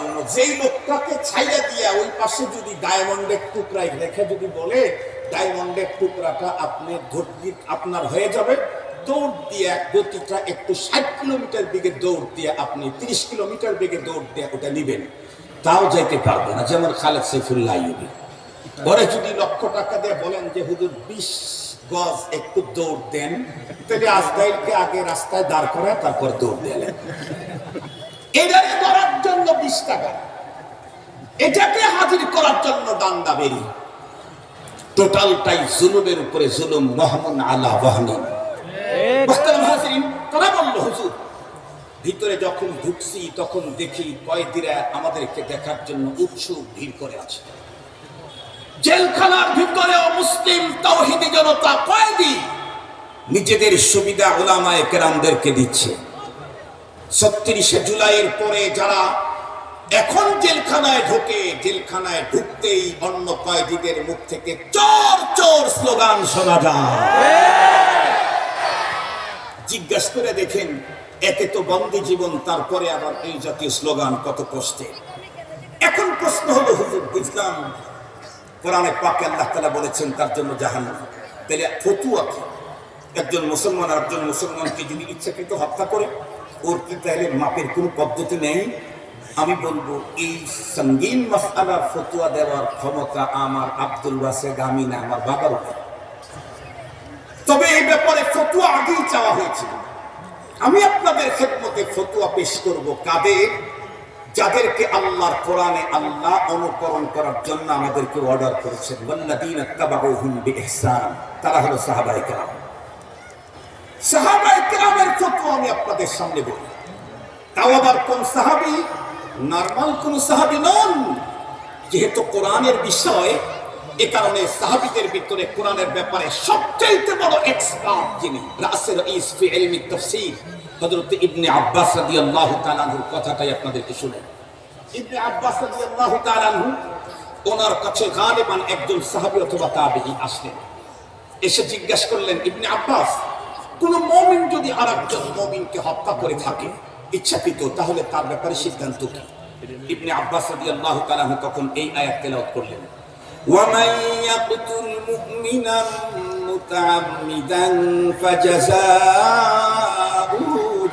জন্য যেই লোকটাকে ছাইড়া দিয়া ওই পাশে যদি ডায়মন্ডের টুকরায় রেখে যদি বলে, ডায়মন্ডের টুকরাটা আপনি ধরতে, আপনার হয়ে যাবে। দৌড় দিয়ে গতিটা একটু ষাট কিলোমিটার বেগে দৌড় দিয়ে আপনি তিরিশ কিলোমিটার বেগে দৌড় দিয়ে ওটা নিবেন। তাও যাইতে পারবে না, যেমন খালেদ সাইফুল্লাহ আইয়ুবী। পরে যদি লক্ষ টাকা দিয়ে বলেন যে, হুজুর, বিশ গজ একটু দৌড় দেন, তাহলে আজদাইলকে আগে রাস্তায় দাঁড় করে তারপর দৌড় দিলেন করার বিশ টাকা এটাকে হাজির করার জন্য টোটালটাই জুলুমের উপরে জুলুম ভিতরে যখন ঢুকছি, তখন দেখি কয়েদিরা আমাদেরকে দেখার জন্য উৎসুক ভিড় করে আছে। জেলখানার ভিতরেও মুসলিম তাওহিদি জনতা কয়েদি নিজেদের সুবিধা ওলামায়ে কেরামদেরকে দিচ্ছে। ছত্রিশে জুলাইয়ের পরে যারা এখন জেলখানায় ঢোকে, জেলখানায় ঢুকতেই অন্য কয়েদিদের মুখ থেকে চোর চোর স্লোগান শোনা যায়। জিজ্ঞাসা করে দেখেন একে তো বন্দি জীবন, তারপরে আবার এই জাতীয় স্লোগান কত কষ্টে। এখন প্রশ্ন হলো, হুজুর, বুঝলাম কোরআনে পাকে আল্লাহ তালা বলেছেন তার জন্য জাহান্নাম। তাহলে ফতুয়া কি? একজন মুসলমান একজন মুসলমানকে যদি ইচ্ছাকৃত হত্যা করে, ওর কি তাহলে মাপের কোনো পদ্ধতি নেই? আমি বলব, এই সঙ্গীন মাসালার ফতুয়া দেওয়ার ক্ষমতা আমার আব্দুল রাসেদ আমি না আমার বাবার উপর। তবে এই ব্যাপারে ফতুয়া আগেই চাওয়া হয়েছিল। আমি আপনাদের খেদমতে ফতুয়া পেশ করব কাদের? যাদেরকে আল্লাহর কোরআনে আল্লাহ অনুকরণ করার জন্য আমাদেরকে অর্ডার করেছেন। ওয়াল্লাযীনা তাবাউহুম বিইহসান, তারা হলো সাহাবায়ে কেরাম। সাহাবায়ে কেরামের ফতোয়া আমি আপনাদের সামনে বলি। তাও আবার কোন সাহাবী? নরমাল কোন সাহাবী নন। যেহেতু কোরআনের বিষয়, এ কারণে সাহাবীদের ভিতরে কোরআনের ব্যাপারে সবচাইতে বড় এক্সপার্ট যিনি, রাসেল ইস ফি ইলমি তাফসীর, হযরত ইবনে আব্বাস রাদিয়াল্লাহু তাআলা আনহুর কথাটাই আপনাদেরকে শুনেন ইবনে আব্বাস রাদিয়াল্লাহু তাআলা আনহু, ওনার কাছে গালিবান একজন সাহাবী অথবা তাবেঈ আসলেন। এসে জিজ্ঞাসা করলেন, ইবনে আব্বাস, কোন মুমিন যদি আরেকজন মুমিনকে হত্যা করে থাকে ইচ্ছাকৃত, তাহলে তার ব্যাপারে সিদ্ধান্ত কি? ইবনে আব্বাস রাদিয়াল্লাহু তাআলা আনহু তখন এই আয়াত তেলাওয়াত করলেন ومن يقتل مؤمنا متعمدا فجزاؤه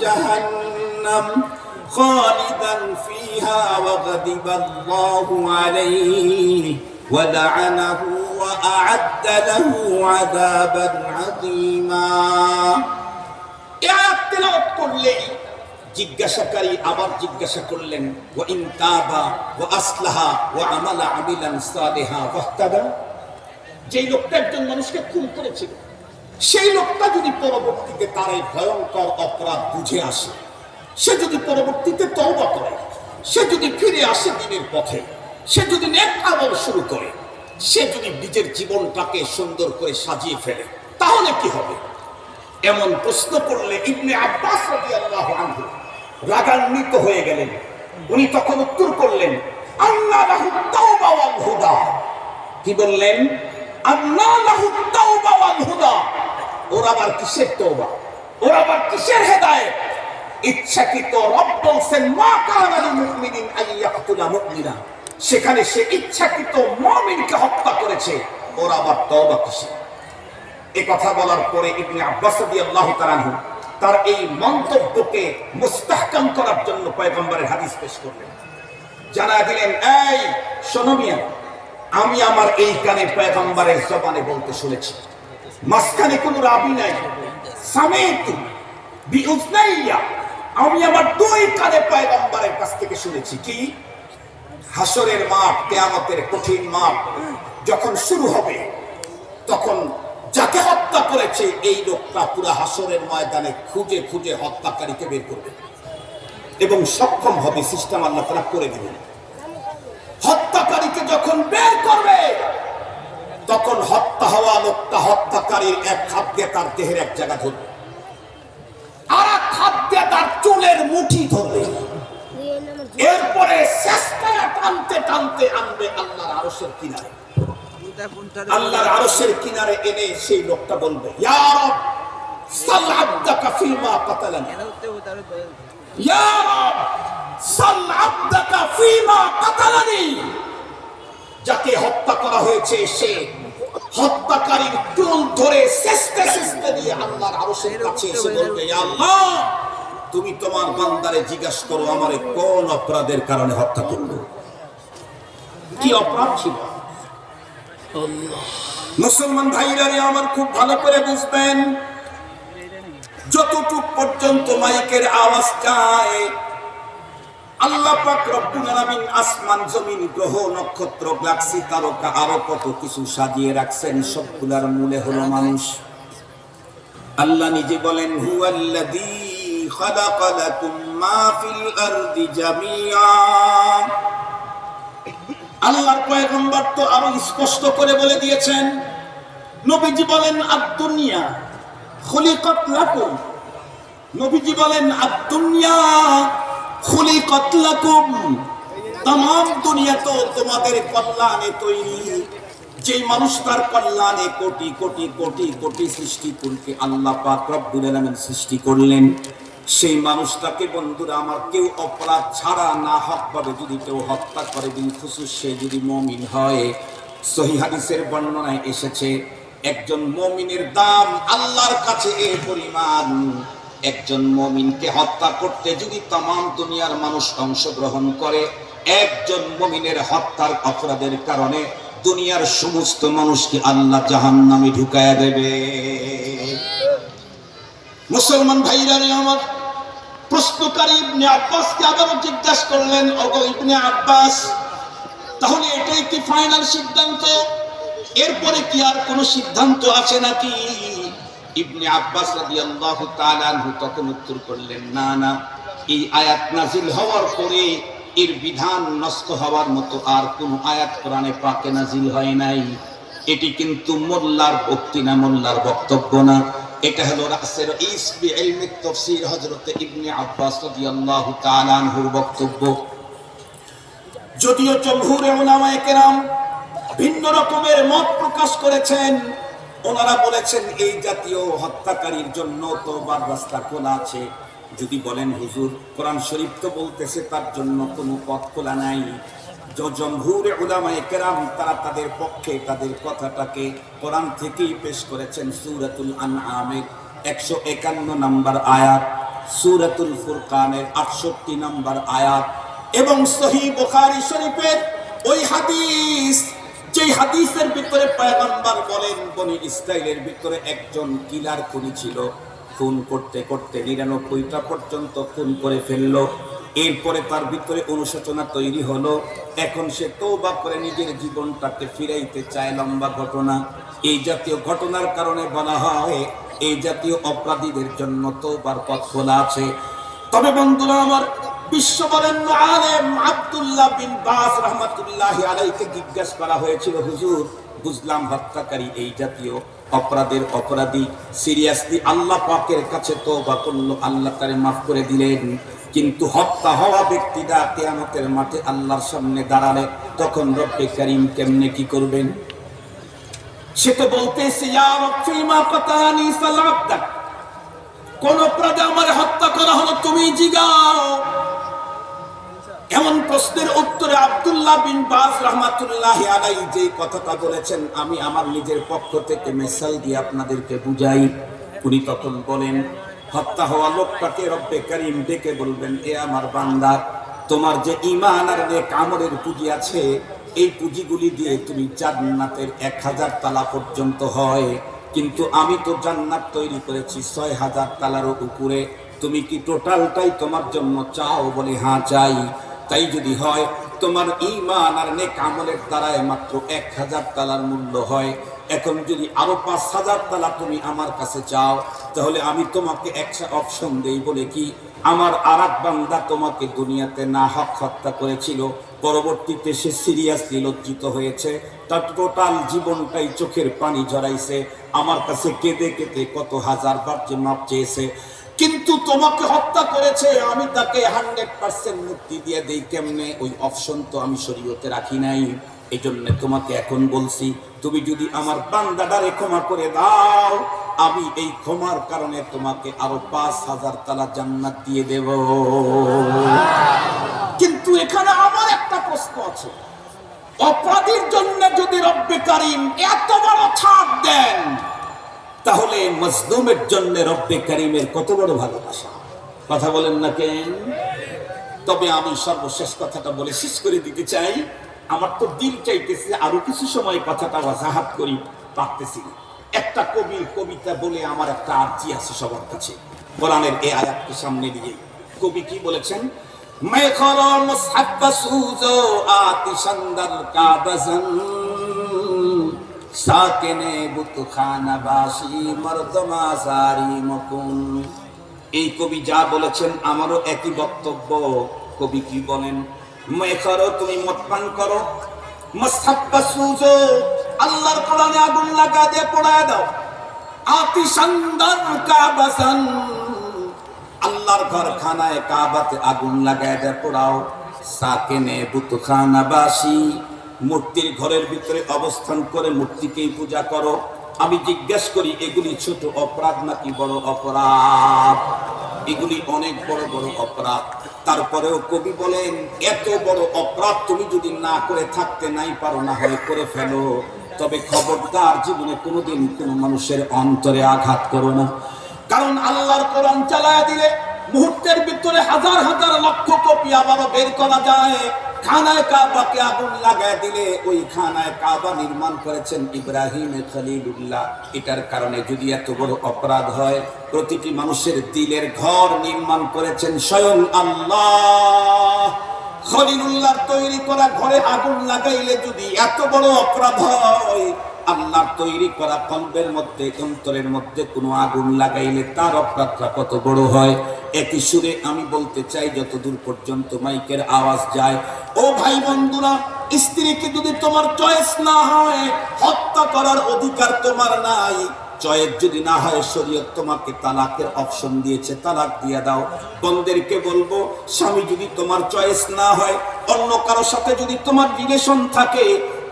جهنم خالدا فيها وغضب الله عليه ولعنه وأعد له عذابا عظيما এই আয়াত তেলাওয়াত করলেই জিজ্ঞাসাকারী আবার জিজ্ঞাসা করলেন ও ইন তাবা ও আসলাহা ও আমালা আমিলান সালেহা ওয়াহতাদা? যেই লোকটা একজন মানুষকে খুন করেছিল, সেই লোকটা যদি পরবর্তীতে তার এই ভয়ঙ্কর অপরাধ বুঝে আসে, সে যদি পরবর্তীতে তওবা করে, সে যদি ফিরে আসে দিনের পথে, সে যদি নেক আমল শুরু করে, সে যদি নিজের জীবনটাকে সুন্দর করে সাজিয়ে ফেলে, তাহলে কি হবে? এমন প্রশ্ন করলে ইবনে আব্বাস রাদিয়াল্লাহু আনহু রাগান্বিত হয়ে গেলেন। উনি তখন উত্তর করলেন কি বললেন? কিসের ইচ্ছাকৃত মা সেখানে সে ইচ্ছাকৃত মুমিনকে হত্যা করেছে। ওর আবার তওবা কিসের? এ কথা বলার পরে ইবনে আব্বাস রাদিয়াল্লাহু তার এই মন্তব্যকে মুস্তাহকাম করার জন্য পয়গম্বরের হাদিস পেশ করলেন। জানা দিলেন, এই, শোনো মিয়া, আমি আমার এই কানে পয়গম্বরের জবানে বলতে শুনেছি। মাঝখানে কোনো রাবি নাই, সামেতু বিউজনাইয়া আমি আমার দুই কানে পয়গম্বরের কাছ থেকে শুনেছি কি? হাসরের মাঠ, কেয়ামতের কঠিন মাঠ যখন শুরু হবে, তখন যাকে হত্যা করেছে, এই লোকটা পুরো হাসরের ময়দানে খুঁজে খুঁজে হত্যাকারীকে বের করবে। এবং সক্ষম হবে, সিস্টেম আল্লাহ তারা করে দিবেন। হত্যাকারীকে যখন বের করবে, তখন হত্যা হওয়া লোকটা হত্যাকারীর এক হাত দিয়ে তার দেহের এক জায়গা ধরবে। আর এক হাত দিয়ে তার চুলের মুঠি ধরবে। এরপরে শেষটায় টানতে টানতে আনবে আল্লাহর আরশের কিনারে। আল্লাহর আরশের কিনারে এনে সেই লোকটা বলবে, ইয়া রব, সাল আবদাকা কাতালানি। ইয়া রব, সাল আবদাকা জানানি যাকে হত্যা করা হয়েছে, সে হত্যাকারীর চুল ধরে চেষ্টা চেষ্টা দিয়ে আল্লাহর আরশের কাছে এসে বলবে, "ইয়া আল্লাহ, তুমি তোমার বান্দারে জিজ্ঞাসা করো, আমারে কোন অপরাধের কারণে হত্যা করল? কি অপরাধ ছিল? মুসলমান ভাইরা আমার খুব ভালো করে বুঝবেন। যতটুক পর্যন্ত মাইকের আওয়াজ যায়, আল্লাহ পাক রব্বুল আলামিন আসমান, জমিন, গ্রহ, নক্ষত্র, গ্যালাক্সি, তারকা, আরও কত কিছু সাজিয়ে রাখছেন, সবগুলার মূলে হলো মানুষ। আল্লাহ নিজে বলেন, হুয়াল্লাযী খালাকা লাকুম মা ফিল আরদি জামিআ। আল্লাহর পয়গম্বর তো আরও স্পষ্ট করে বলে দিয়েছেন, নবীজি বলেন আদুনিয়া খুলিকত লাকুম। নবীজি বলেন আদুনিয়া খুলিকত লাকুম। তমাম দুনিয়া তো তোমাদের কল্যাণে তৈরি। যেই মানুষ তার কল্যাণে কোটি কোটি কোটি কোটি সৃষ্টি করতে আল্লাহ পাক রব্বুল আলামিন সৃষ্টি করলেন। সেই মানুষটাকে বন্ধুরা, আমার কেউ অপরাধ ছাড়া না হক ভাবে যদি কেউ হত্যা করে দিন খুশুস, সে যদি মমিন হয়। সহি হাদিসের বর্ণনায় এসেছে, একজন মমিনের দাম আল্লাহর কাছে এ পরিমাণ। একজন মমিনকে হত্যা করতে যদি তাম দুনিয়ার মানুষ অংশগ্রহণ করে, একজন মমিনের হত্যার অপরাধের কারণে দুনিয়ার সমস্ত মানুষকে আল্লাহ জাহান নামে ঢুকায়া দেবে। মুসলমান ভাইরা রে আমার প্রশ্নকারী ইবনে আব্বাসকে আবারও জিজ্ঞাসা করলেন অগো ইবনে আব্বাস, তাহলে এটাই কি ফাইনাল সিদ্ধান্ত? এরপরে কি আর কোনো সিদ্ধান্ত আছে নাকি? ইবনে আব্বাস রাদিয়াল্লাহু তাআলা আনহু তখন উত্তর করলেন, না না, এই আয়াত নাজিল হওয়ার পরে এর বিধান নষ্ট হওয়ার মতো আর কোন আয়াত কোরআনে পাকে নাজিল হয় নাই। এটি কিন্তু মোল্লার ভক্তি না, মোল্লার বক্তব্য না। এটা হলো রাসের ইসবি ইলমি তাফসীর হযরত ইবনে আব্বাস রাদিয়াল্লাহু তাআলা আনহুর বক্তব্য। যদিও জমহুরে ওলামায়ে কেরাম ভিন্ন রকমের মত প্রকাশ করেছেন, ওনারা বলেছেন এই জাতীয় হত্যাকারীর জন্য তোবার রাস্তা খোলা আছে। যদি বলেন হুজুর, কোরআন শরীফ তো বলতেছে তার জন্য কোনো পথ খোলা নাই। জমহুরে উলামায়ে কেরাম তারা তাদের পক্ষে তাদের কথাটাকে কোরআন থেকেই পেশ করেছেন সূরাতুল আনআমের একশো একান্ন নম্বর আয়াত, সূরাতুল ফুরকানের আটষট্টি নম্বর আয়াত এবং সহি বুখারী শরীফের ওই হাদিস, যেই হাদিসের ভিতরে পয়গম্বর বলেন, বনি ইসরাইলের ভিতরে একজন কিলার খুনি ছিল, খুন করতে করতে নিরানব্বইটা পর্যন্ত খুন করে ফেলল। এরপরে তার ভিতরে অনুশোচনা তৈরি হলো, এখন সে তৌবা করে নিজের জীবনটাকে ফিরাইতে চায় লম্বা ঘটনা। এই জাতীয় ঘটনার কারণে বলা হয়, এই জাতীয় অপরাধীদের জন্য তৌবার পথ খোলা আছে। তবে বন্ধুরা আমার, বিশ্ব আব্দুল্লাহ বিন বাস জিজ্ঞাসা করা হয়েছিল বুঝলাম এই জাতীয় অপরাধের অপরাধী। সিরিয়াসলি আল্লাহ পাকের কাছে আল্লাহ তারে মাফ করে দিলেন। কিন্তু হত্যা হওয়া ব্যক্তিরা কেয়ামতের মাঠে আল্লাহর সামনে দাঁড়ালে তখন রব্বে করিম কেমনে কি করবেন? সে তো বলতেছে কোন প্রজা আমার হত্যা করা হলো তুমি জিগাও। এমন প্রশ্নের উত্তরে আব্দুল্লাহ বিন বাস রহমাতুল্লাহ আলাই যে কথাটা বলেছেন, আমি আমার নিজের পক্ষ থেকে মেসাল দিয়ে আপনাদেরকে বুঝাই। উনি তখন বলেন হত্যা হওয়া লোকটাকে রব্বে করিম ডেকে বলবেন, এ আমার বান্দা, তোমার যে ইমান আর যে আমলের পুঁজি আছে, এই পুঁজিগুলি দিয়ে তুমি জান্নাতের এক হাজার তালা পর্যন্ত হয়। কিন্তু আমি তো জান্নাত তৈরি করেছি ছয় হাজার তালারও উপরে। তুমি কি টোটালটাই তোমার জন্য চাও বলে হ্যাঁ চাই? তাই যদি হয় তোমার ইমান আর নেক আমলের দ্বারায় মাত্র এক হাজার তালার মূল্য হয়। এখন যদি আরও পাঁচ হাজার তালা তুমি আমার কাছে চাও, তাহলে আমি তোমাকে একটা অপশন দেই বলে কি, আমার আর এক বান্দা তোমাকে দুনিয়াতে না হক হত্যা করেছিল, পরবর্তীতে সে সিরিয়াসলি লজ্জিত হয়েছে, তার টোটাল জীবনটাই চোখের পানি ঝরাইছে, আমার কাছে কেঁদে কেঁদে কত হাজার বার যে মাপ চেয়েছে কিন্তু তোমাকে হত্যা করেছে, আমি তাকে হান্ড্রেড পার্সেন্ট মুক্তি দিয়ে দেই কেমনে? ওই অপশন তো আমি শরীয়তে রাখি নাই। এই জন্য তোমাকে এখন বলছি, তুমি যদি আমার বান্দাটারে ক্ষমা করে দাও, আমি এই ক্ষমার কারণে তোমাকে আরও পাঁচ হাজার তালা জান্নাত দিয়ে দেব। কিন্তু এখানে আমার একটা প্রশ্ন আছে। অপরাধীর জন্য যদি রব্বে কারিম এত বড় ছাড় দেন তাহলে মজলুমের জন্য রব্বে কারিমের কত বড় ভালোবাসা কথা বলেন না কেন তবে আমি সর্বশেষ কথাটা বলে শেষ করে দিতে চাই আমার তো দিল চাইতেছে আরো কিছু সময় কথাটা ওয়াজাহাত করি পারতেছি না। একটা কবির কবিতা বলে আমার একটা আর্জি আছে সবার কাছে কোরআনের এই আয়াতকে সামনে দিয়ে কবি কি বলেছেন मैं खरो मुसहब सूजो आतिशंदर का बजन সাকেনে বুত খানা বাসি, মর্দমা সারি মকুন। এই কবি যা বলেছেন, আমারও একই বক্তব্য। কবি কি বলেন? মে করো, তুমি মত পান করো। মস্তাব্বা সুজো, আল্লাহর কোরআনে আগুন লাগা দিয়ে পোড়ায় দাও। আতি সন্দর কাবাসান আল্লাহর ঘর খানায় কাবাতে আগুন লাগায় দেয় পোড়াও। সাকেনে বুতখানা বাসি মূর্তির ঘরের ভিতরে অবস্থান করে মূর্তিকেই পূজা করো। আমি জিজ্ঞেস করি, এগুলি ছোট অপরাধ নাকি বড় অপরাধ? এগুলি অনেক বড় বড় অপরাধ। তারপরেও কবি বলেন, এত বড় অপরাধ তুমি যদি না করে থাকতে নাই পারো না হয়, করে ফেলো। তবে খবরদার জীবনে কোনোদিন কোনো মানুষের অন্তরে আঘাত করো না। কারণ আল্লাহর কোরআন চালায় দিলে মুহূর্তের ভিতরে হাজার হাজার লক্ষ কপি আবারও বের করা যায়। খানায় কাবাকে আগুন লাগায় দিলে ওই খানায় কাবা নির্মাণ করেছেন ইব্রাহিম খলিলুল্লাহ। এটার কারণে যদি এত বড় অপরাধ হয়, প্রতিটি মানুষের দিলের ঘর নির্মাণ করেছেন স্বয়ং আল্লাহ। খলিলুল্লাহর তৈরি করা ঘরে আগুন লাগাইলে যদি এত বড় অপরাধ হয় আল্লাহর তৈরি করা কম্বের মধ্যে, অন্তরের মধ্যে কোনো আগুন লাগাইলে তার অপরাধটা কত বড় হয়? একই সুরে আমি বলতে চাই যত দূর পর্যন্ত মাইকের আওয়াজ যায়, ও ভাই বন্ধুরা, স্ত্রীকে যদি তোমার চয়েস না হয়, হত্যা করার অধিকার তোমার নাই। চয়েস যদি না হয়, শরীয়ত তোমাকে তালাকের অপশন দিয়েছে, তালাক দিয়ে দাও। বন্ধেরকে বলব, স্বামী যদি তোমার চয়েস না হয়, অন্য কারও সাথে যদি তোমার রিলেশন থাকে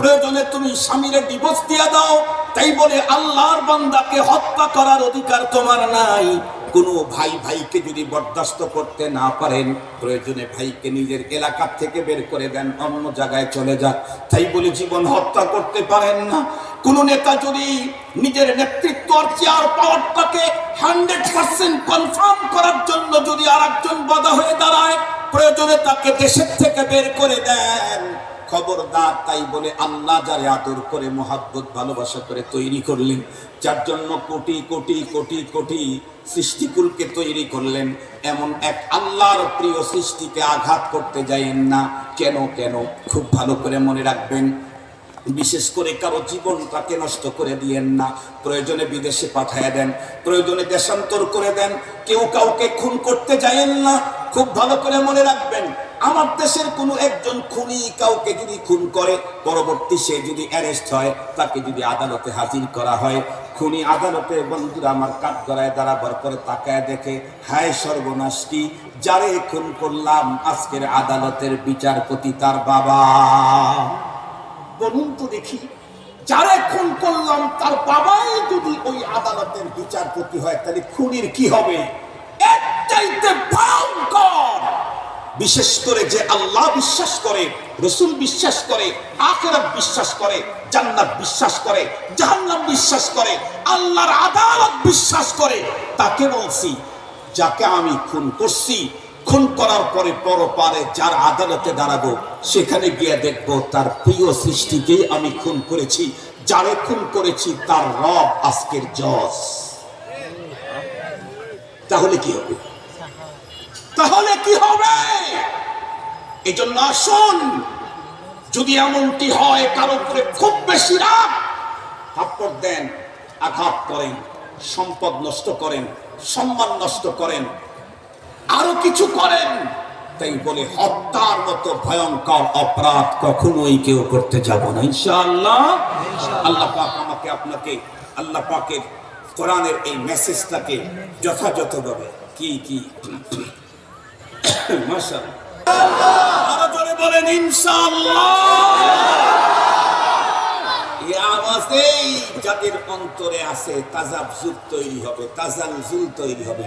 প্রয়োজনে তুমি স্বামীরে ডিভোর্স দিয়ে দাও, তাই বলে আল্লাহর বান্দাকে হত্যা করার অধিকার তোমার নাই। কোনো ভাই ভাইকে যদি বরদাস্ত করতে না পারেন, প্রয়োজনে ভাইকে নিজের এলাকা থেকে বের করে দেন, অন্য জায়গায় চলে যান। তাই বলে জীবন হত্যা করতে পারেন না। কোন নেতা যদি নিজের নেতৃত্ব আর চেয়ার পাওয়ারটাকে হান্ড্রেড পার্সেন্ট কনফার্ম করার জন্য যদি আর একজন বাধা হয়ে দাঁড়ায়, প্রয়োজনে তাকে দেশের থেকে বের করে দেন। খবরদার, তাই বলে আল্লাহ যারে আদর করে, মোহাব্বত, ভালোবাসা করে তৈরি করলেন, যার জন্য কোটি কোটি কোটি কোটি সৃষ্টিকুলকে তৈরি করলেন, এমন এক আল্লাহর প্রিয় সৃষ্টিকে আঘাত করতে যাইয়েন না। কেন কেন? খুব ভালো করে মনে রাখবেন, বিশেষ করে কারও জীবনটাকে নষ্ট করে দিয়েন না। প্রয়োজনে বিদেশে পাঠায় দেন, প্রয়োজনে দেশান্তর করে দেন, কেউ কাউকে খুন করতে যায়েন না। খুব ভালো করে মনে রাখবেন আমার দেশের কোনো একজন খুনি কাউকে যদি খুন করে, পরবর্তী সে যদি অ্যারেস্ট হয়, তাকে যদি আদালতে হাজির করা হয়, খুনি আদালতে বন্ধুরা আমার কাঠ গড়ায় দাঁড়াবার পরে তাকায় দেখে, হায় সর্বনাশ কি, যারে খুন করলাম আজকের আদালতের বিচারপতি তার বাবা। বলুন তো দেখি, যারা খুন করলাম তার বাবাই যদি ওই আদালতের বিচারপতি হয়, তাহলে খুনির কি হবে? এর চাইতে ভয়ঙ্কর! বিশেষ করে যে আল্লাহ বিশ্বাস করে, রসুল বিশ্বাস করে, আখেরাত বিশ্বাস করে, জান্নাত বিশ্বাস করে, জাহান্নাম বিশ্বাস করে, আল্লাহর আদালত বিশ্বাস করে, তাকে বলছি, যাকে আমি খুন করছি, খুন করার পরে পরপারে যার আদালতে দাঁড়াবো, সেখানে গিয়ে দেখব তার প্রিয় সৃষ্টিকেই আমি খুন করেছি। যারে খুন করেছি তার রব আজকের জজ। তাহলে কি হবে? তাহলে কি হবে? এই জন্য আসুন। যদি এমনটি হয়, কারও উপরে খুব বেশি রাগ, থাপ্পড় দেন, আঘাত করেন, সম্পদ নষ্ট করেন, সম্মান নষ্ট করেন, আরও কিছু করেন, তাই বলে হত্যার মতো ভয়ঙ্কর অপরাধ কখনোই কেউ করতে যাব না। ইনশাআল্লাহ। আল্লাহ পাক আমাকে আপনাকে, আল্লাহ পাকের কোরআনের এই মেসেজটাকে যথাযথভাবে কি কি অন্তরে আছে তাজাব জুল তৈরি হবে তাজাল জুল তৈরি হবে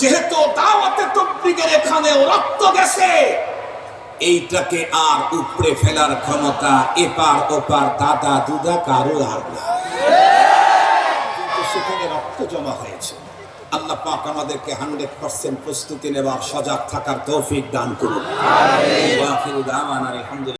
যেহেতু দাওয়াতে এখানেও রক্ত গেছে, এইটাকে আর উপড়ে ফেলার ক্ষমতা এপার ওপার দাদা দুদা কারও আর না সেখানে রক্ত জমা হয়েছে। আল্লাহ পাক আমাদেরকে হান্ড্রেড পার্সেন্ট প্রস্তুতি নেবার সজাগ থাকার তৌফিক দান করুন। আলহামদুলিল্লাহ।